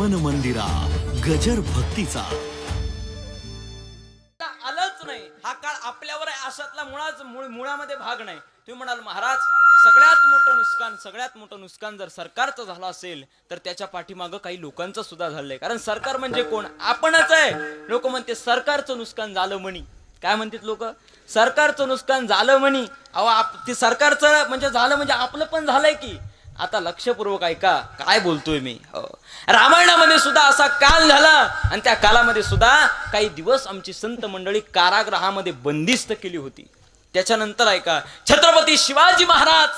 मन मंदिरा गजर भक्तीचा. आलंच नाही. हा काळ आपल्यावर आहे अशातला मुळाच मुळ- मुळामध्ये भाग नाही. तुम्ही म्हणाल महाराज सगळ्यात मोठं नुकसान सगळ्यात मोठं नुकसान जर सरकारचं झालं असेल तर त्याच्या पाठीमागं काही लोकांचं सुद्धा झालंय. कारण सरकार म्हणजे कोण? आपणच आहे. लोक म्हणते सरकारचं नुकसान झालं म्हणी. काय म्हणतात लोक? सरकारचं नुकसान झालं म्हणी. अहो ते सरकारचं म्हणजे झालं म्हणजे आपलं पण झालंय की. आता लक्षपूर्वक ऐका काय बोलतोय मी? हो. रामायणामध्ये सुद्धा असा काल झाला. आणि त्या कालामध्ये सुद्धा काही दिवस आमची संत मंडळी कारागृहामध्ये बंदिस्त केली होती. त्याच्यानंतर ऐका छत्रपती शिवाजी महाराज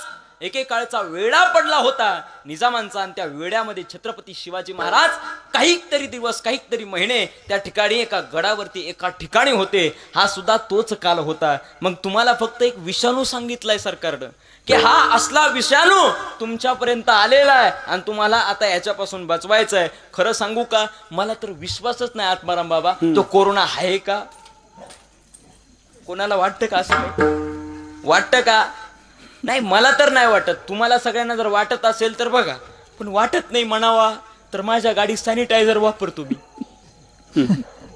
एकेकाळचा वेळा पडला होता. निजामांचा आणि त्या वेड्यामध्ये छत्रपती शिवाजी महाराज काहीतरी दिवस काहीतरी महिने त्या ठिकाणी एका गडावरती एका ठिकाणी होते. हा सुद्धा तोच काल होता. मग तुम्हाला फक्त एक विषाणू सांगितलाय सरकारनं. की हा असला विषाणू तुमच्यापर्यंत आलेला आहे आणि तुम्हाला आता याच्यापासून बचवायचं आहे. खरं सांगू का? मला तर विश्वासच नाही आत्माराम बाबा. तो कोरोना आहे का? कोणाला वाटतं का असं? वाटतं का? नाही मला तर नाही वाटत. तुम्हाला सगळ्यांना जर वाटत असेल तर बघा. पण वाटत नाही म्हणावा तर माझ्या गाडीत सॅनिटायझर वापरतो मी.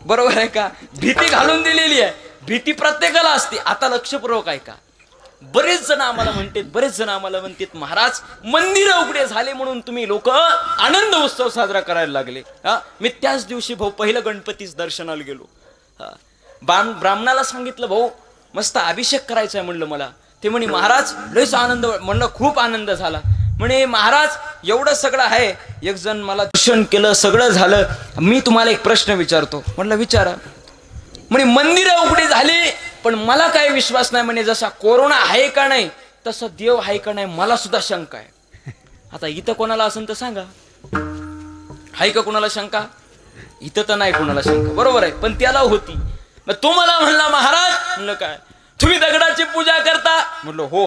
बरोबर आहे का? भीती घालून दिलेली आहे. भीती प्रत्येकाला असते. आता लक्षपूर्वक आहे का बरेच जण आम्हाला म्हणतात बरेच जण आम्हाला म्हणतात महाराज मंदिर उघडे झाले म्हणून तुम्ही लोक आनंद उत्सव साजरा करायला लागले. हा? मी त्याच दिवशी भाऊ पहिलं गणपतीच दर्शनाला गेलो. हा. ब्राह्मणाला सांगितलं भाऊ मस्त अभिषेक करायचा आहे म्हणलं मला. ते म्हणे महाराज लयच आनंद म्हणलं खूप आनंद झाला. म्हणे महाराज एवढं सगळं आहे. एक जण मला दर्शन केलं सगळं झालं. मी तुम्हाला एक प्रश्न विचारतो. म्हणलं विचारा. म्हणे मंदिर उघडी झाली पण मला काय विश्वास नाही म्हणे जसा कोरोना आहे का नाही तसं देव आहे का नाही मला सुद्धा शंका आहे. आता इथं कोणाला असेल तर सांगा. आहे का कोणाला शंका? इथं तर नाही कोणाला शंका. बरोबर आहे पण त्याला होती. मग तो मला म्हणला महाराज म्हणलं काय? तुम्ही दगडाची पूजा करता? म्हणलो हो.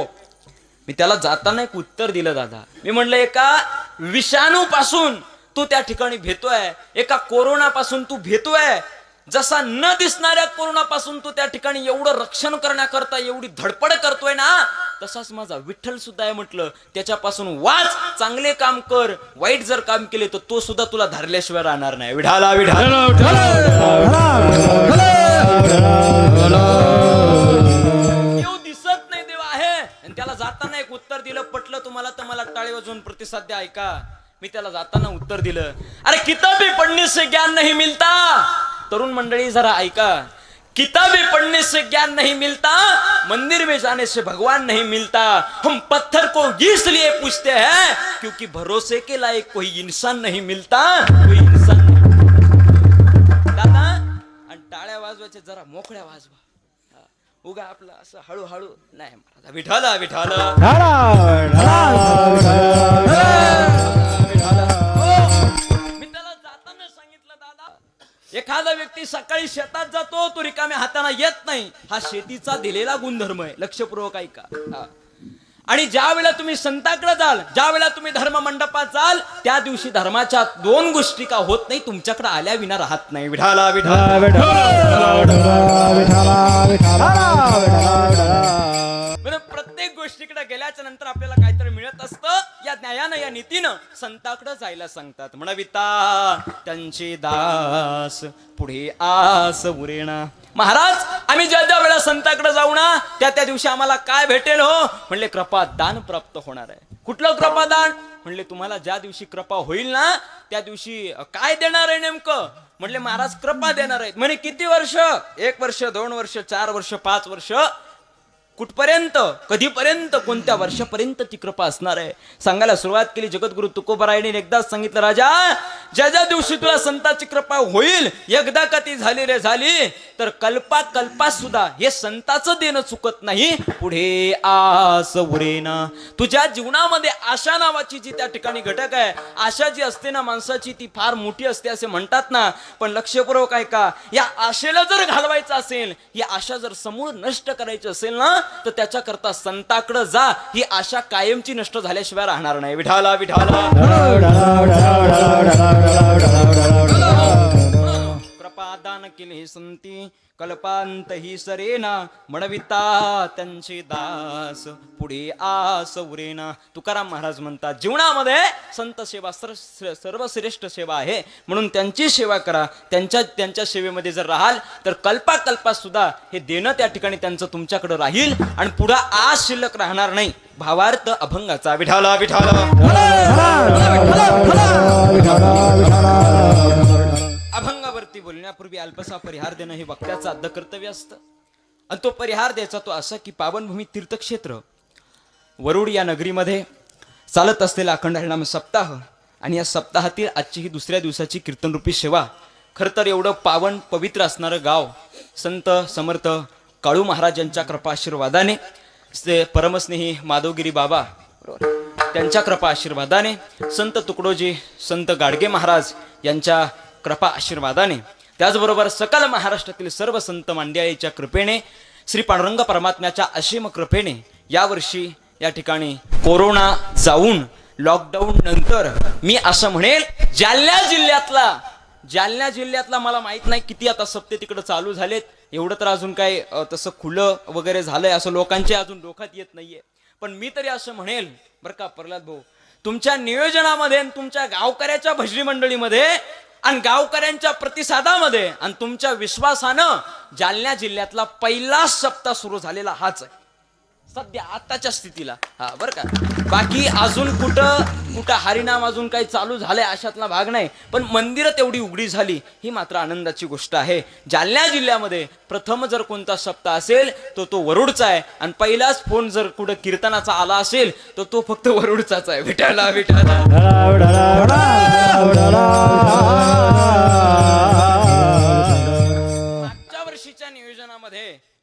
मी त्याला जाताना एक उत्तर दिलं दादा. मी म्हणलं एका विषाणू पासून तू त्या ठिकाणी भेतोय एका कोरोना पासून तू भेतोय जसा न दिसणाऱ्या कोरोनापासून तू त्या ठिकाणी एवढं रक्षण करण्याकरता एवढी धडपड करतोय ना तसाच माझा विठ्ठल सुद्धा आहे म्हटलं त्याच्यापासून वाच चांगले काम कर वाईट जर काम केले तर तो सुद्धा तुला धरल्याशिवाय राहणार नाही. विढाला विढाला दिसत नाही देवा आहे आणि त्याला जाताना एक उत्तर दिलं पटलं तुम्हाला तर मला टाळी वाजवून प्रतिसाद द्या ऐका. मी त्याला जाताना उत्तर दिलं. अरे किताबी पढ़ने से ज्ञान नाही मिलता. तरुण मंडळी जरा ऐका. किताबें पढ़ने से ज्ञान नहीं मिलता मंदिर में जाने से भगवान नहीं मिलता हम पत्थर को इसलिए पूछते हैं क्योंकि भरोसे के लायक कोई इंसान नहीं मिलता। कोई इंसान नहीं दादा आणि टाळ्या वाजवायच्या जरा मोकळ्या वाजवा. उगा आपलं असं हळूहळू नाही महाराज विठाला विठाला एखादा व्यक्ती सकाळी शेतात जातो तो रिकाम्या हाताना येत नाही हा शेतीचा दिलेला गुणधर्म आहे लक्षपूर्वक ऐका आणि ज्या वेळेला तुम्ही संताकडे जाल ज्या वेळेला तुम्ही धर्म मंडपात जाल त्या दिवशी धर्माच्या दोन गोष्टी का होत नाही तुमच्याकडे आल्या विना राहत नाही विठाला विठाला विठाला विठाला विठाला गोष्टीकडे गेल्याच्यानंतर आपल्याला काहीतरी मिळत असतं. या न्यायानं या नीतीनं संताकडे जायला सांगतात. म्हणविता त्यांची दास पुढे आस उरेना महाराज आम्ही ज्या ज्या वेळा संताकडे जाऊ ना त्या त्या दिवशी आम्हाला काय भेटेल हो? म्हणले कृपा दान प्राप्त होणार आहे. कुठलं कृपादान म्हणले तुम्हाला ज्या दिवशी कृपा होईल ना त्या दिवशी काय देणार आहे नेमकं? म्हणले महाराज कृपा देणार आहेत. म्हणे किती वर्ष? एक वर्ष दोन वर्ष चार वर्ष पाच वर्ष? कुठपर्यंत कधीपर्यंत कोणत्या वर्षापर्यंत ती कृपा असणार आहे? सांगायला सुरुवात केली जगद्गुरु तुकोबरायने एकदाच सांगितलं राजा ज्या ज्या दिवशी तुला संताची कृपा होईल एकदा का ती झाली रे झाली तर कल्पा कल्पा सुद्धा हे संताचं देणं चुकत नाही. पुढे आस उरेना तुझ्या जीवनामध्ये आशा नावाची जी त्या ठिकाणी घटक आहे आशा जी असते ना माणसाची ती फार मोठी असते असे म्हणतात ना. पण लक्षपूर्वक का या आशेला जर घालवायचं असेल ही आशा जर समूळ नष्ट करायची असेल ना तर त्याच्याकरता संताकडं जा ही आशा कायमची नष्ट झाल्याशिवाय राहणार नाही विठाला विठाला कृपा दान केले संती कल्पांत ही सरेना म्हणविता त्यांचे दास पुढे आस उरेना तुकाराम महाराज म्हणतात जीवनामध्ये संत सेवा सर्वश्रेष्ठ सेवा आहे. म्हणून त्यांची सेवा करा. त्यांच्या त्यांच्या सेवेमध्ये जर राहाल तर कल्पाकल्पा सुद्धा हे देणं त्या ठिकाणी त्यांचं तुमच्याकडे राहील आणि पुढं आज शिल्लक राहणार नाही. भावार्थ अभंगाचा विठाला विठाला. अभंगावरती अल्पसा परिहार देणं हे वक्त्याचं आद्य कर्तव्य असतं. आणि तो परिहार द्यायचा तो असा की पावनभूमी तीर्थक्षेत्र वरुड या नगरीमध्ये चालत असलेला अखंड हरिणाम सप्ताह आणि या सप्ताहातील आजची ही दुसऱ्या दिवसाची कीर्तनरूपी सेवा खरं तर एवढं पावन पवित्र असणारं गाव संत समर्थ काळू महाराज यांच्या कृपा आशीर्वादाने परमस्नेही माधवगिरी बाबा त्यांच्या कृपा आशीर्वादाने संत तुकडोजी संत गाडगे महाराज यांच्या कृपा आशीर्वादाने त्याचबरोबर सकल महाराष्ट्रातील सर्व संत मांड्याळीच्या कृपेने श्री पांडुरंग परमात्म्याच्या असीम कृपेने यावर्षी या ठिकाणी कोरोना जाऊन लॉकडाऊन नंतर मी असं म्हणेल जालना जिल्ह्यातला जालना जिल्ह्यातला मला माहीत नाही किती आता सप्ते तिकडे चालू झालेत. एवढं तर अजून काय तसं खुलं वगैरे झालंय असं लोकांच्या अजून डोक्यात येत नाहीये. पण मी तरी असं म्हणेल बरं का प्रल्हाद भाऊ तुमच्या नियोजनामध्ये तुमच्या गावकऱ्याच्या भजनी मंडळीमध्ये आणि गावकऱ्यांच्या प्रतिसादामध्ये आणि तुमच्या विश्वासानं जालना जिल्ह्यातला पहिला सप्ताह सुरू झालेला हाच आहे. सध्या आताच्या स्थितीला. हा बरं का? बाकी अजून कुठं कुठं हरिनाम अजून काही चालू झालंय अशातला भाग नाही. पण मंदिरं तेवढी उघडी झाली ही मात्र आनंदाची गोष्ट आहे. जालना जिल्ह्यामध्ये प्रथम जर कोणता सप्ताह असेल तो तो वरुडचा आहे. आणि पहिलाच फोन जर कुठं कीर्तनाचा आला असेल तर तो फक्त वरुडचाच आहे. विठाला विठाला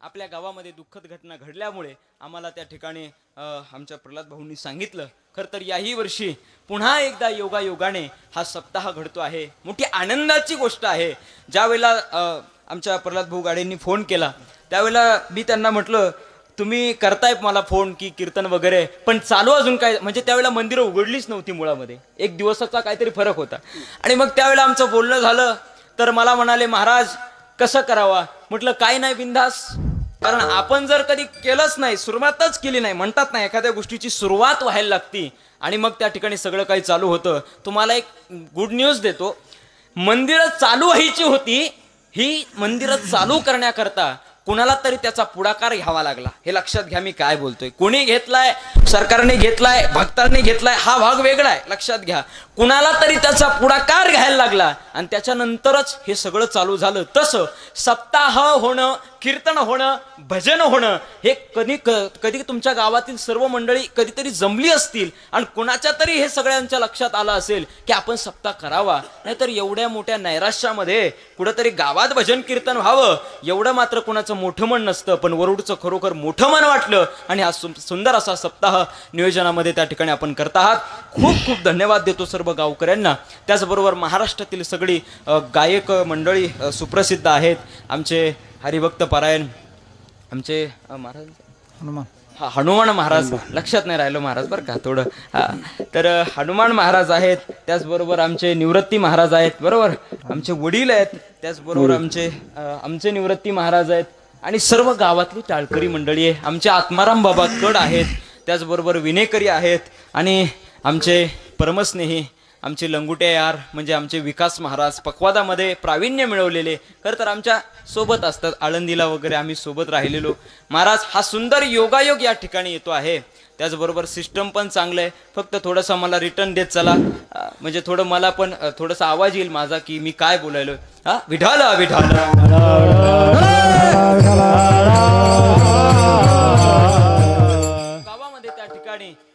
आपल्या गावामध्ये दुःखद घटना घडल्यामुळे आम्हाला त्या ठिकाणी आमच्या प्रल्हाद भाऊंनी सांगितलं खरं तर याही वर्षी पुन्हा एकदा योगायोगाने हा सप्ताह घडतो आहे. मोठी आनंदाची गोष्ट आहे. ज्यावेळेला आमच्या प्रल्हाद भाऊ गाडेंनी फोन केला त्यावेळेला मी त्यांना म्हटलं तुम्ही करताय मला फोन की कीर्तन वगैरे पण चालू अजून काय? म्हणजे त्यावेळेला मंदिरं उघडलीच नव्हती मुळामध्ये. एक दिवसाचा काहीतरी फरक होता. आणि मग त्यावेळेला आमचं बोलणं झालं. तर मला म्हणाले महाराज कसं करावा? म्हटलं काय नाही बिंदास कारण आपण जर कधी केलंच नाही सुरुवातच केली नाही म्हणतात ना एखाद्या गोष्टीची सुरुवात व्हायला लागती आणि मग त्या ठिकाणी सगळं काही चालू होतं. तुम्हाला एक गुड न्यूज देतो. मंदिरं चालू व्हायची होती ही मंदिरं चालू करण्याकरता कुणाला तरी त्याचा पुढाकार घ्यावा लागला. हे लक्षात घ्या मी काय बोलतोय. कोणी घेतलाय सरकारने घेतलाय भक्तांनी घेतलाय हा भाग वेगळा आहे. लक्षात घ्या. कुणाला तरी त्याचा पुढाकार घ्यायला लागला आणि त्याच्यानंतरच हे सगळं चालू झालं. तसं सप्ताह होणं कीर्तन होणं भजन होणं हे कधी क- कधी तुमच्या गावातील सर्व मंडळी कधीतरी जमली असतील आणि कुणाच्या तरी हे सगळ्यांच्या लक्षात आलं असेल की आपण सप्ताह करावा. नाहीतर एवढ्या मोठ्या नैराश्यामध्ये कुठंतरी गावात भजन कीर्तन व्हावं. एवढं मात्र कुणाचं मोठं मन नसतं पण वरुडचं खरोखर मोठं मन वाटलं आणि हा सु- सुंदर असा सप्ताह नियोजनामध्ये त्या ठिकाणी आपण करत आहात. खूप खूप धन्यवाद देतो सर्व गावकऱ्यांना. त्याचबरोबर महाराष्ट्रातील सगळी गायक मंडळी सुप्रसिद्ध आहेत. आमचे हरिभक्त पारायण. आमचे महाराज? हनुमान. हा हनुमान महाराज. लक्षात नाही राहिलं महाराज बरं का थोडं. हा तर हनुमान महाराज आहेत त्याचबरोबर आमचे निवृत्ती महाराज आहेत बरोबर? आमचे वडील आहेत त्याचबरोबर आमचे अ, आमचे निवृत्ती महाराज आहेत. आणि सर्व गावातली टाळकरी मंडळी आहे. आमचे आत्माराम बाबा कड आहेत त्याचबरोबर विनेकरी आहेत आणि आमचे परमस्नेही आमचे लंगुटे यार म्हणजे आमचे विकास महाराज पक्वादामध्ये प्रावीण्य मिळवलेले. खरं तर आमच्यासोबत असतात आळंदीला वगैरे आम्ही सोबत राहिलेलो. महाराज हा सुंदर योगायोग या ठिकाणी येतो आहे. त्याचबरोबर सिस्टम पण चांगलं आहे. फक्त थोडंसं मला रिटर्न देत चला. म्हणजे थोडं मला पण थोडासा आवाज येईल माझा की मी काय बोलायलो हा विठाला विठाला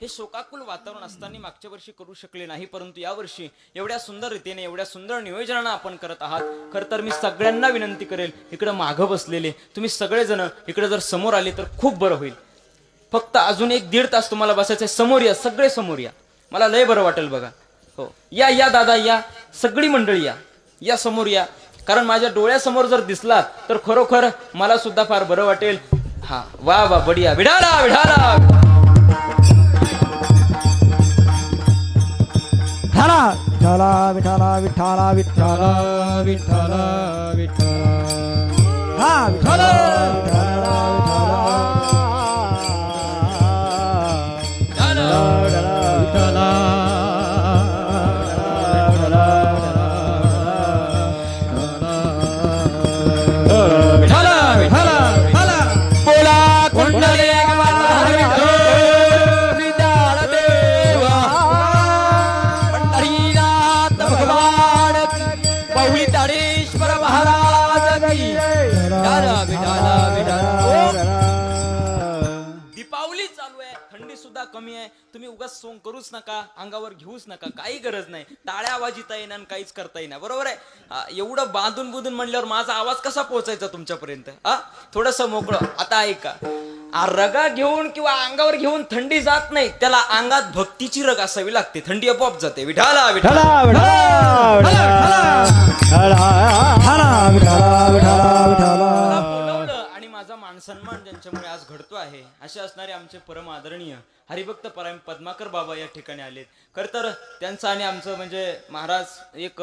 हे शोकाकुल वातावरण असताना मागच्या वर्षी करू शकले नाही परंतु यावर्षी एवढ्या सुंदर रीतीने एवढ्या सुंदर नियोजनानं आपण करत आहात. खर तर मी सगळ्यांना विनंती करेल इकडे मागं बसलेले तुम्ही सगळेजण इकडे जर समोर आले तर खूप बरं होईल. फक्त अजून एक दीड तास तुम्हाला बसायचं समोर या सगळे समोर या. मला लय बरं वाटेल बघा. हो. या या दादा या. सगळी मंडळी या. या समोर या. कारण माझ्या डोळ्यासमोर जर दिसलात तर खरोखर मला सुद्धा फार बरं वाटेल. हा वा वा बढिया. विढाला विढाला झाला विठ्ठला विठ्ठला विठ्ठला विठ्ठला विठ्ठला विठ्ठला हा विठ्ठला विठ्ठला थंडी सुद्धा कमी आहे. तुम्ही उगाच सोंग करूच नका अंगावर घेऊच नका काही गरज नाही. टाळ्या वाजिता येणार आणि काहीच करता येणार बरोबर आहे? हा, एवढं बांधून बुधून म्हणल्यावर माझा आवाज कसा पोहोचायचा तुमच्यापर्यंत? हा? थोडस मोकळं. आता ऐका. आ, रगा घेऊन किंवा अंगावर घेऊन थंडी जात नाही त्याला अंगात भक्तीची रग असावी लागते. थंडी आपोआप जाते. विठाला विठाला विठ्ठला, विठ्ठला, विठ्ठला, विठ्ठला, सन्मान मानसन्मान ज्यांच्यामुळे आज घडतो आहे असे असणारे आमचे परम आदरणीय हरिभक्त परायण पद्माकर बाबा या ठिकाणी आलेत. खर तर त्यांचं आणि आमचं म्हणजे महाराज एक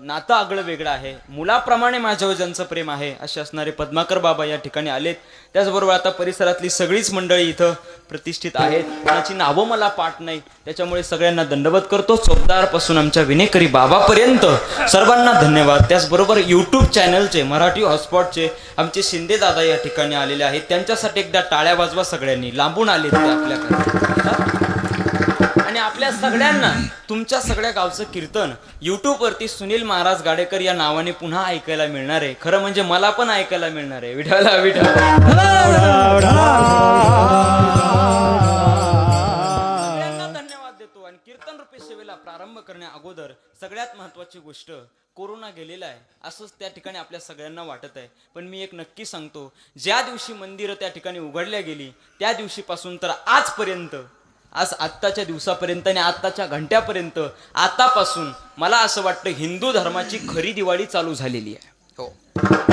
नातं आगळं वेगळं आहे. मुलाप्रमाणे माझ्यावर ज्यांचं प्रेम आहे असे असणारे पद्माकर बाबा या ठिकाणी आलेत. त्याचबरोबर आता परिसरातली सगळीच मंडळी इथं प्रतिष्ठित आहेत. त्याची नावं मला पाठ नाही त्याच्यामुळे सगळ्यांना दंडवत करतो. चोपदारपासून आमच्या विनेकरी बाबापर्यंत सर्वांना धन्यवाद. त्याचबरोबर युट्यूब चॅनलचे मराठी हॉटस्पॉटचे आमचे शिंदे दादा या ठिकाणी आले आलेले आहेत. त्यांच्यासाठी एकदा टाळ्या वाजवा सगळ्यांनी. लांबून आले ते आपल्याकडे. आणि आपल्या सगळ्यांना तुमच्या सगळ्या गावचं कीर्तन युट्यूबवरती सुनील महाराज गाडेकर या नावाने पुन्हा ऐकायला मिळणार आहे. खरं म्हणजे मला पण ऐकायला मिळणार आहे. विठाला विठा धन्यवाद देतो. आणि कीर्तन रूपी सेवेला प्रारंभ करण्या अगोदर सगळ्यात महत्वाची गोष्ट कोरोना गेलेला आहे असंच त्या ठिकाणी आपल्या सगळ्यांना वाटत आहे. पण मी एक नक्की सांगतो ज्या दिवशी मंदिरं त्या ठिकाणी उघडल्या गेली त्या दिवशीपासून तर आजपर्यंत आज आत्ताच्या दिवसापर्यंत आणि आत्ताच्या घंट्यापर्यंत आतापासून मला असं वाटतं हिंदू धर्माची खरी दिवाळी चालू झालेली आहे. हो.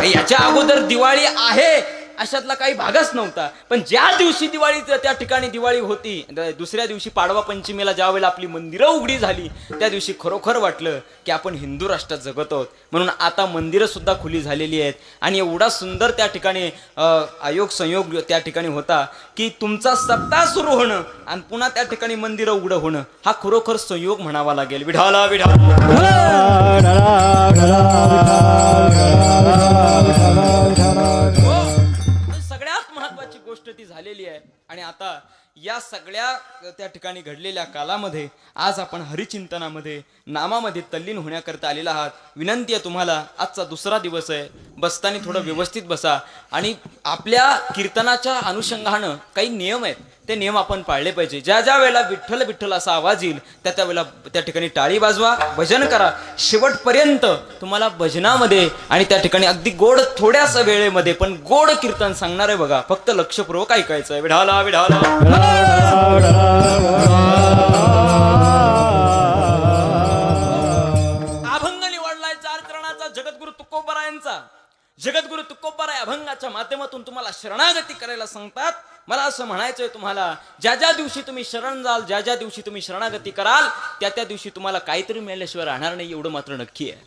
याच्या अगोदर दिवाळी आहे अशातला काही भागच नव्हता पण ज्या दिवशी दिवाळी त्या ठिकाणी दिवाळी होती दुसऱ्या दिवशी पाडवा पंचमीला ज्या वेळेला आपली मंदिरं उघडी झाली त्या दिवशी खरोखर वाटलं की आपण हिंदू राष्ट्रात जगत आहोत म्हणून आता मंदिरं सुद्धा खुली झालेली आहेत आणि एवढा सुंदर त्या ठिकाणी आयोग संयोग त्या ठिकाणी होता की तुमचा सप्ताह सुरू होणं आणि पुन्हा त्या ठिकाणी मंदिरं उघडं होणं हा खरोखर संयोग म्हणावा लागेल विढाला विढाला हो. निर्मिती झालेली आहे. आणि आता या सगळ्या त्या ठिकाणी घडलेल्या कालामध्ये आज आपण हरिचिंतनामध्ये नामामध्ये तल्लीन होण्याकरता आलेला आहात. विनंती आहे तुम्हाला आजचा दुसरा दिवस आहे. बसताना थोडं व्यवस्थित बसा. आणि आपल्या कीर्तनाच्या अनुषंगानं काही नियम आहेत. ते नियम आपण पाळले पाहिजे. ज्या ज्या वेळेला विठ्ठल विठ्ठल असा आवाज येईल त्या त्या वेळेला त्या ठिकाणी टाळी वाजवा भजन करा. शेवटपर्यंत तुम्हाला भजनामध्ये आणि त्या ठिकाणी अगदी गोड थोड्याच वेळेमध्ये पण गोड कीर्तन सांगणार आहे बघा. फक्त लक्षपूर्वक ऐकायचं विढाला विढाला. अभंग निवडलाय चार चरणाचा जगद्गुरु तुकोबरायांचा. जगद्गुरु तुकोबराय अभंगाच्या माध्यमातून तुम्हाला शरणागती करायला सांगतात. मला असं म्हणायचंय तुम्हाला ज्या ज्या दिवशी तुम्ही शरण जाल ज्या ज्या दिवशी तुम्ही शरणागती कराल त्या त्या दिवशी तुम्हाला काहीतरी मिळाल्याशिवाय राहणार नाही एवढं मात्र नक्की आहे.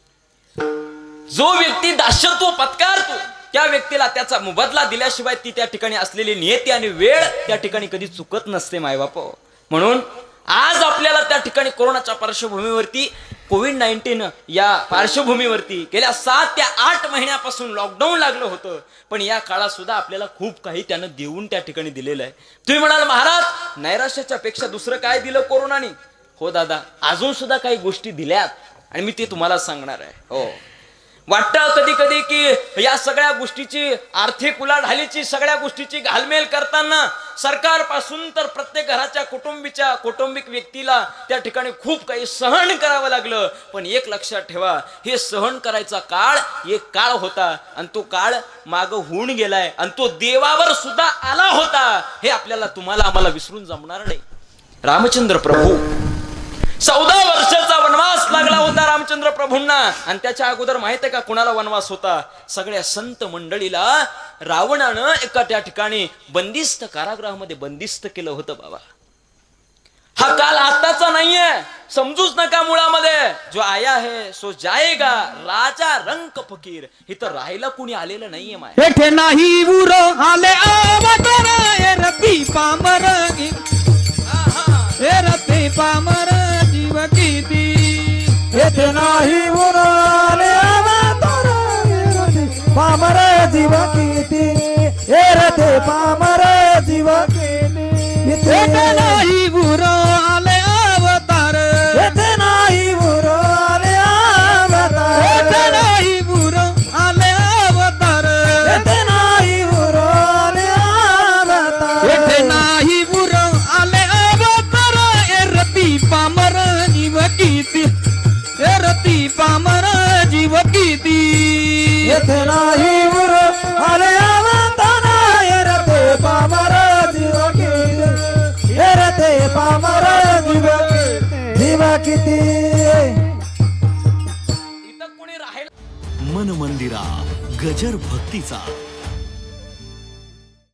जो व्यक्ती दाशत्व पत्कारतो त्या व्यक्तीला त्याचा मुबदला दिल्याशिवाय ती त्या ठिकाणी असलेली नियती आणि वेळ त्या ठिकाणी कधी चुकत नसते मायबाप हो. म्हणून आज आपल्याला त्या ठिकाणी कोरोनाच्या पार्श्वभूमीवरती कोविड नाईन्टीन या पार्श्वभूमीवरती गेल्या सात ते आठ महिन्यापासून लॉकडाऊन लागलं होतं. पण या काळात सुद्धा आपल्याला खूप काही त्यानं देऊन त्या ठिकाणी दिलेलं आहे. तुम्ही म्हणाल महाराज नैराश्याच्या पेक्षा दुसरं काय दिलं कोरोनाने? हो दादा अजून सुद्धा काही गोष्टी दिल्यात. आणि मी ते तुम्हाला सांगणार आहे. हो. वाटतं कधी कधी की या सगळ्या गोष्टीची आर्थिक उलाढालीची सगळ्या गोष्टीची घालमेल करताना सरकारपासून तर प्रत्येक घराच्या कुटुंबीच्या कौटुंबिक व्यक्तीला त्या ठिकाणी खूप काही सहन करावं लागलं. पण एक लक्षात ठेवा हे सहन करायचा काळ एक काळ होता आणि तो काळ माग होऊन गेलाय आणि तो देवावर सुद्धा आला होता. हे आपल्याला तुम्हाला आम्हाला विसरून जमणार नाही. रामचंद्र प्रभू चौदा वर्षाचा वनवास लागला होता रामचंद्र प्रभूंना. आणि त्याच्या अगोदर माहीत आहे का कुणाला वनवास होता? सगळ्या संत मंडळीला रावणानं एका त्या ठिकाणी बंदिस्त कारागृहामध्ये बंदिस्त केलं होतं बाबा. हा काल आताचा नाहीये. समजूच नका मुळामध्ये. जो आया है सो जाएगा राजा रंक फकीर. इथं राहायला कुणी आलेलं नाहीये माय. येथे नाही ಪಾಮರ ಜೀವ ಕೀರ್ತಿ ಏರತೆ ಪಾಮರ ಜೀವ ಕೀರ್ತಿ गजर भक्तीचा